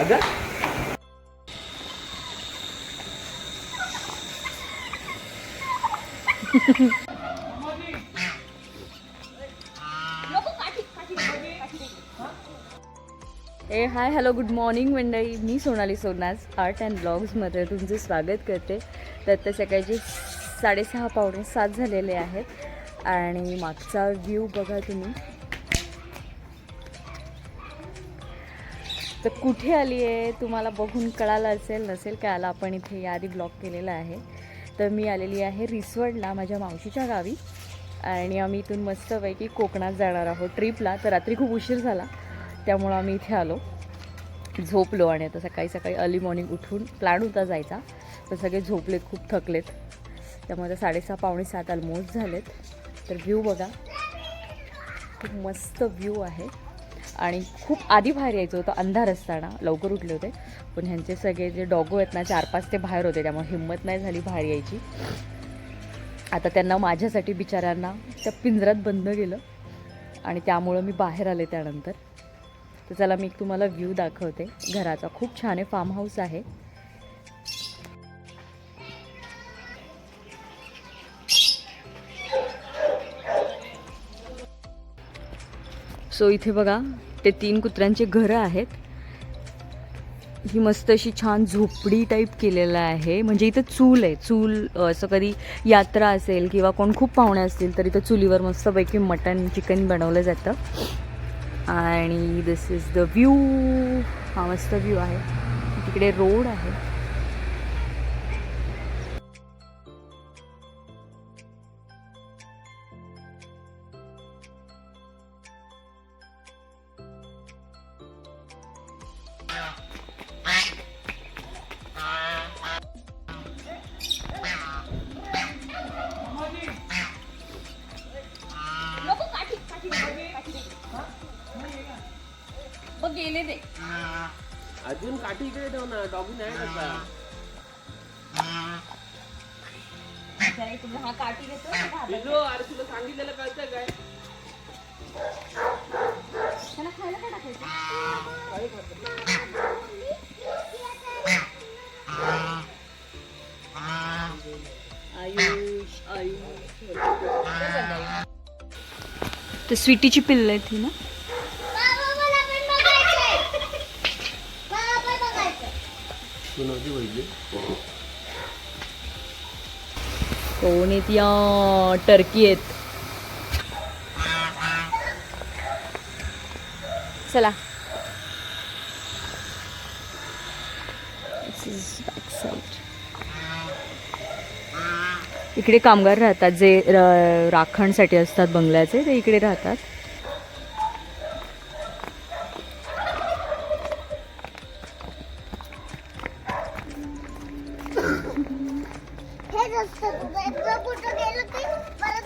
अगं. ए hi hello good morning मंडळी. मी सोनाली सोनाज आर्ट अँड ब्लॉग्समध्ये तुमचे स्वागत करते. तर आता सकाळचे साडेसहा पावणे सात झालेले आहेत. आणि मागचा व्ह्यू बघा तुम्ही. तर कुठे आली आहे? तुम्हाला बघून कळालं असेल नसेल कळालं आपण इथे याआधी ब्लॉग केलेला आहे. तर मी आलेली आहे रिसवडला माझ्या मावशीच्या गावी. आणि आम्ही इथून मस्तपैकी कोकणात जाणार आहोत ट्रिपला तर रात्री खूप उशीर झाला त्यामुळं आम्ही इथे आलो. झोपलो आणि आता सकाळी सकाळी अर्ली मॉर्निंग उठून प्लॅन होता जायचा. तर सगळे झोपलेत खूप थकलेत. त्यामुळे आता साडेसहा पावणे सात ऑलमोस्ट झालेत. तर व्ह्यू बघा. खूप मस्त व्ह्यू आहे. आणि खूप आधी बाहेर यायचं होतं. अंधार असताना. लवकर उठले होते. पण ह्यांचे सगळे जे डॉगो आहेत ना चार पाच ते बाहेर होते. त्यामुळे हिंमत नाही झाली बाहेर यायची. आता त्यांना माझ्यासाठी बिचाऱ्यांना त्या पिंजऱ्यात बंद गेलं आणि त्यामुळं मी बाहेर आले त्यानंतर. तर चला मी तुम्हाला व्ह्यू दाखवते. घराचा खूप छान आहे. फार्म हाऊस आहे. सो इथे बघा ते तीन कुत्र्यांचे घरं आहेत. ही मस्त अशी छान झोपडी टाईप केलेलं आहे. म्हणजे इथं चूल आहे. चूल असं कधी यात्रा असेल किंवा कोण खूप पाहुणे असतील तर इथं चुलीवर मस्तपैकी मटन चिकन बनवलं जातं. आणि दिस इज द व्ह्यू हा मस्त व्ह्यू आहे. तिकडे रोड आहे. अजून काठी इकडे ठेव ना डॉगी नाही कसा. हा. काठी घेतो अरे तुला सांगितलेलं कळतं काय? त्याला खायला काय टाकायचं? आयुष आयुष. तर स्वीटीची पिल्ल आहेत ही ना? तू पाहिजे कोण या? टर्की आहेत. चला. इकडे कामगार राहतात जे राखणसाठी असतात बंगल्याचे ते इकडे राहतात. कुठं गेलं की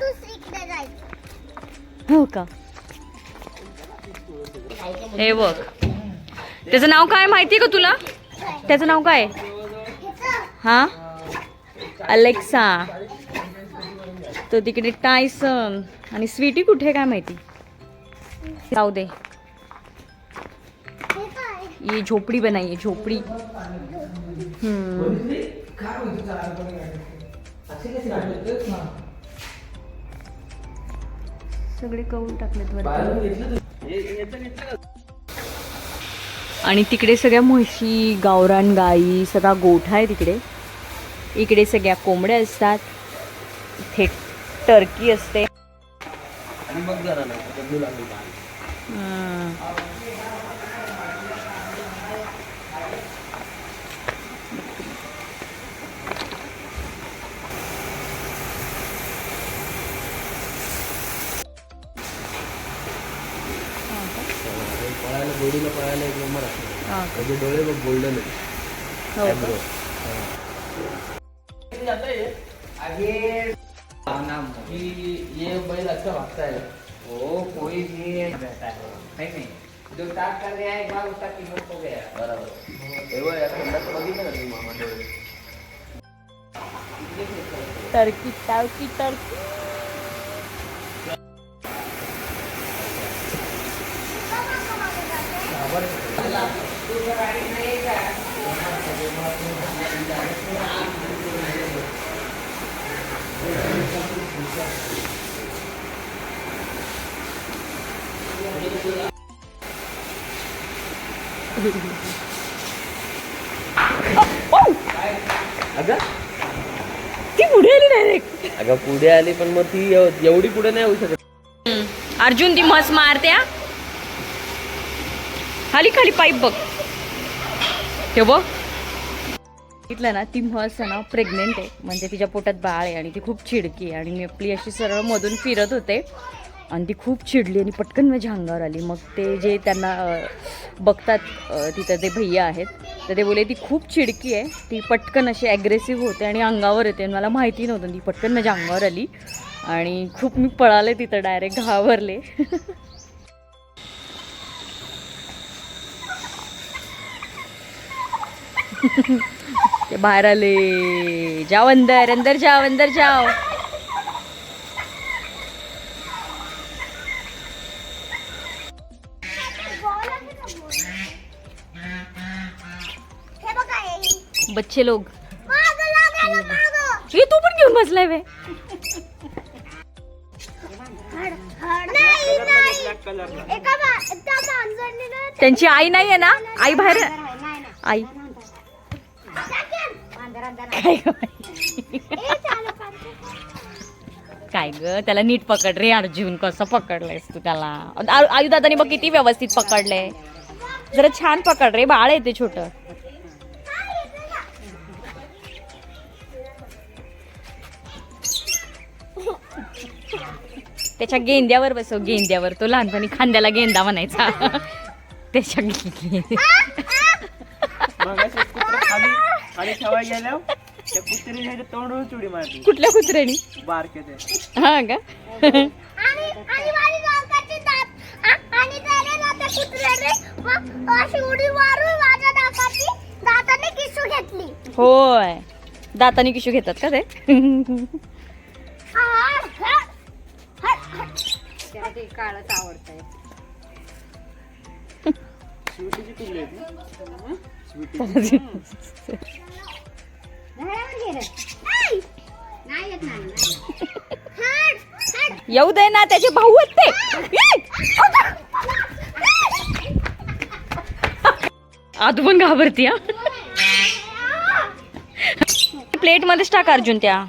दुसरीकडे जायचं हो का? हे बघ. त्याचं नाव काय माहिती का तुला? त्याचं नाव काय? हा? अलेक्सा. तो तिकडे टायसन. आणि स्वीटी कुठे आहे काय माहिती? जाऊ दे. ये झोपडी बनाई झोपडी. हम्म. सगळे कौल टाकलेत आणि तिकडे सगळ्या म्हशी गावरान गाई सगळा गोठा आहे तिकडे. इकडे सगळ्या कोंबड्या असतात. इथे टर्की असते. पळायला गोडीला पळायला एक नंबर असतो. हा? त्याचे डोळे बघ गोल्डन हो का? ये बैल अच्छा भागता है वो कोई भी रहता है है नहीं? जो स्टार्ट कर गया एक बार उसका कीमत हो गया. बरोबर. तेव्हा या खंडाचं बघितलं ना तुम्ही मामा डोळे? Turkey turkey turkey. अगं? ती पुढे आली डायरेक्ट अगं पुढे आली पण मग ती एव- एवढी पुढे नाही होऊ शकत. अर्जुन ती मस मारत्या खाली खाली पाईप बघ. ते बघ. बघितलं ना ती म्हस ना प्रेग्नेंट आहे. म्हणजे तिच्या पोटात बाळ आहे आणि ती खूप चिडकी आहे. आणि मी आपली अशी सरळ मधून फिरत होते. आणि ती खूप चिडली आणि पटकन माझ्या अंगावर आली. मग ते जे त्यांना बघतात तिथं ते भैया आहेत तर ते बोले ती खूप चिडकी आहे. ती पटकन अशी ॲग्रेसिव्ह होते आणि अंगावर येते. आणि मला माहिती नव्हतं. ती पटकन माझ्या अंगावर आली. आणि खूप मी पळाले तिथं डायरेक्ट घाबरले. ते बाहेर आले. जाओ अंदर अंदर जाओ अंदर जाओ. बच्चे लोग. ये तू पण घेऊन बसलाय वे त्यांची आई नाही आहे ना? आई बाहेर आई. काय. काय ग? त्याला नीट पकड रे अर्जुन कसं पकडलंयस तू त्याला? आयु दादाने बघ किती व्यवस्थित पकडलंय. जरा छान पकड रे बाळ आहे ते छोट. त्याच्या गेंद्यावर बसव गेंद्यावर. तो लहानपणी खांद्याला गेंदा म्हणायचा. त्याच्या गे- त्या कुत्रीने तोंडून मारली. कुठल्या कुत्र्यानी? बारके ते हा का? आणि आणि माझी नाकाची दात. आ- आणि त्याने ना त्या कुत्र्याने व- अशी उडी मारून माझ्या नाकाची दाताने किसू घेतली. होय. दाताने किशू घेतात का ते? आ, हा, हा, हा. शिवटीची पिल्ली आहेत ना? नाही. येऊ दे ना त्याचे भाऊ आहेत ते. आतू पण घाबरती हा. प्लेट मध्येच टाक अर्जुन त्या.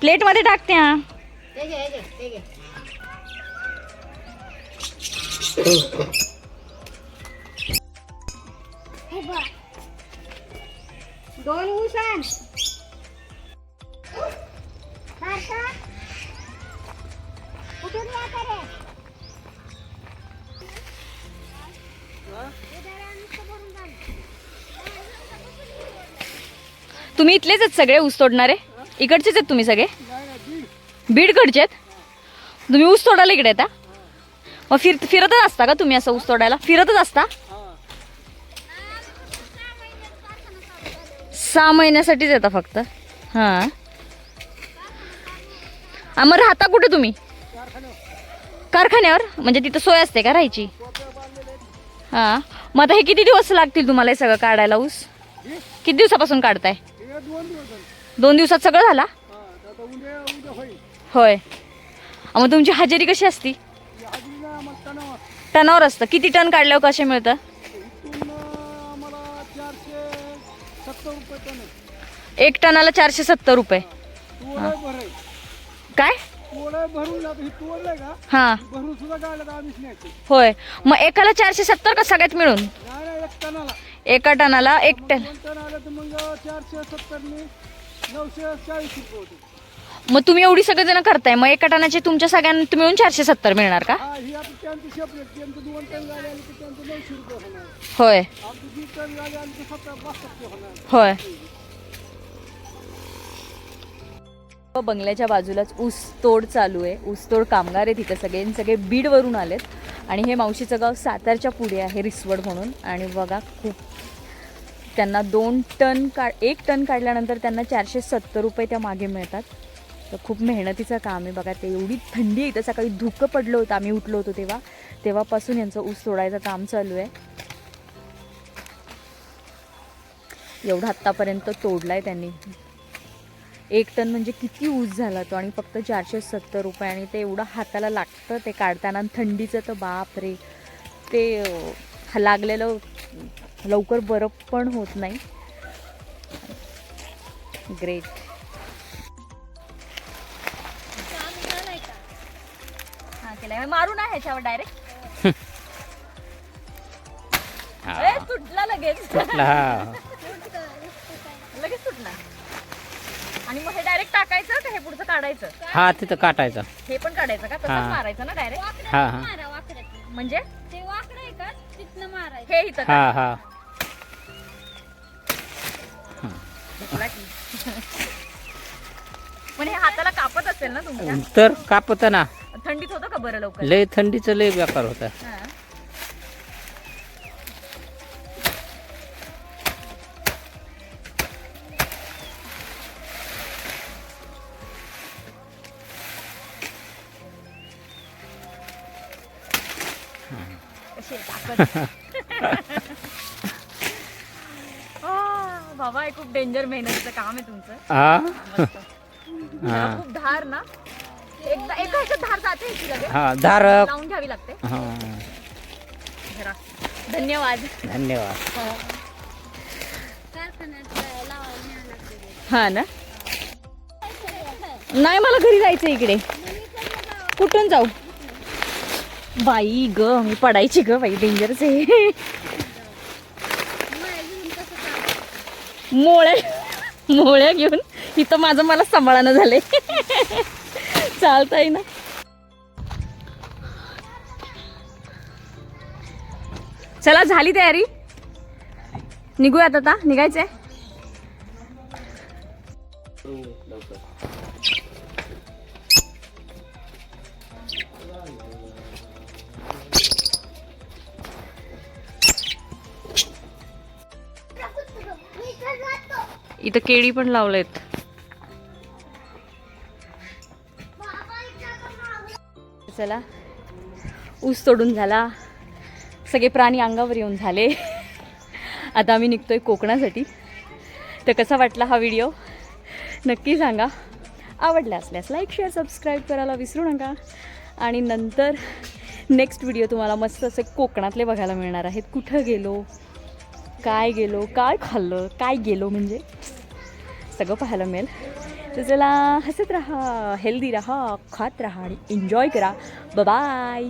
प्लेटमध्ये टाकते हा दोन उसान भारता कुठून येत तुम्ही इथलेच आहेत सगळे ऊस तोडणारे? इकडचेच आहेत तुम्ही सगळे? बीडकडचे आहेत? तुम्ही ऊस तोडायला इकडे येता? मग फिर फिरतच असता का तुम्ही असं ऊस तोडायला? फिरतच असता? सहा महिन्यासाठीच येता फक्त. हां. मग राहता कुठे तुम्ही? कारखान्यावर? म्हणजे तिथं सोय असते का राहायची? हां. मग आता हे किती दिवस लागतील तुम्हाला हे सगळं काढायला ऊस? किती दिवसापासून काढताय? दोन दिवसात सगळं झाला? होय. मग तुमची हजेरी कशी असती? टनावर असतं. किती टन काढल्यावर कसे मिळतं? एक टनाला चारशे सत्तर रुपये. काय? भरून जातो. ही तोड नाही का? हा. भरून सुद्धा गाड्यात आम्हीच न्यायची. होय. मग एकाला चारशे सत्तर का सगळ्यात मिळून? नाही नाही एक टनाला. एका टनाला एक टन. दोन टन आलं तर मग चारशे सत्तरने नऊशे चाळीस रुपये होते. मग तुम्ही एवढी सगळेजण करताय. मग एका टनाचे तुमच्या सगळ्यांना मिळून चारशे सत्तर मिळणार का? हा ही आता त्यांची सेपरेट त्यांचं दोन टन गाडी आली तर त्यांचं नऊशे रुपये होणार. होय. आमची टन गाडी आली होणार. होय. बंगल्याच्या बाजूलाच ऊस तोड चालू आहे. ऊसतोड कामगार आहेत तिथे सगळे. सगळे बीडवरून आलेत. आणि हे मावशीचं गाव सातारच्या पुढे आहे रिसवड म्हणून. आणि बघा खूप त्यांना दोन टन का एक टन काढल्यानंतर त्यांना चारशे सत्तर रुपये त्या मागे मिळतात. तर खूप मेहनतीचं काम आहे. बघा ते एवढी थंडी आहे. इथं सकाळी धुकं पडलं होतं. आम्ही उठलो होतो तेव्हा. तेव्हापासून यांचं ऊस तोडायचं काम चालू आहे. एवढा आत्तापर्यंत तोडलाय त्यांनी. एक टन म्हणजे किती ऊस झाला तो? आणि फक्त चारशे सत्तर रुपये आणि ते एवढं हाताला लागतं ते काढताना थंडीचं तर बाप रे. ते लागलेलं लवकर बरं पण होत नाही. ग्रेट हा मारू ना ह्याच्यावर डायरेक्ट तुटला लगेच तुटला आणि मग हे डायरेक्ट टाकायचं का हे पुढचं काढायचं? हा तिथं काटायचा. हे पण काढायचं का? तसंच हा. मारायचं ना डायरेक्ट हा हा. मारा वाकड्यात. म्हणजे? ते वाकडं आहे का? तिथनं मारायचं. हे इथं का? हा. हा की. पण हे हाताला कापत असेल ना तुमच्या? तर कापत ना. थंडीत होतं का बरं लवकर? लय थंडीचं लय व्यापार होता. हा. बाबा हे खूप डेंजर मेहनतीचं काम आहे तुमचं. हा. हा. खूप धार ना. एकदा एका ह्याच्यात धार जाते ह्याची लगेच. हा धारक. लावून घ्यावी लागते. हा. जरा. धन्यवाद. धन्यवाद. ते. हा ना? नाही मला घरी जायचं इकडे. कुठून जाऊ? बाई ग मी पडायची ग बाई डेंजरच आहे मोळ्या मोळ्या घेऊन इथं माझं मला सांभाळणं झालंय. आहे ना. चला झाली तयारी. निघूयात आता निघायचंय. इथं केळी पण लावलेत. चला. ऊस तोडून झाला. सगळे प्राणी अंगावर येऊन झाले. आता आम्ही निघतोय कोकणासाठी. तर कसा वाटला हा व्हिडिओ? नक्की सांगा. आवडला असल्यास लाईक शेअर सबस्क्राईब करायला विसरू नका. आणि नंतर नेक्स्ट व्हिडिओ तुम्हाला मस्त असे कोकणातले बघायला मिळणार आहेत. कुठं गेलो? काय गेलो? काय खाल्लं? काय गेलो म्हणजे? सगळं पाहायला मिळेल. तर चला हसत राहा हेल्दी राहा खात राहा आणि एन्जॉय करा. बाय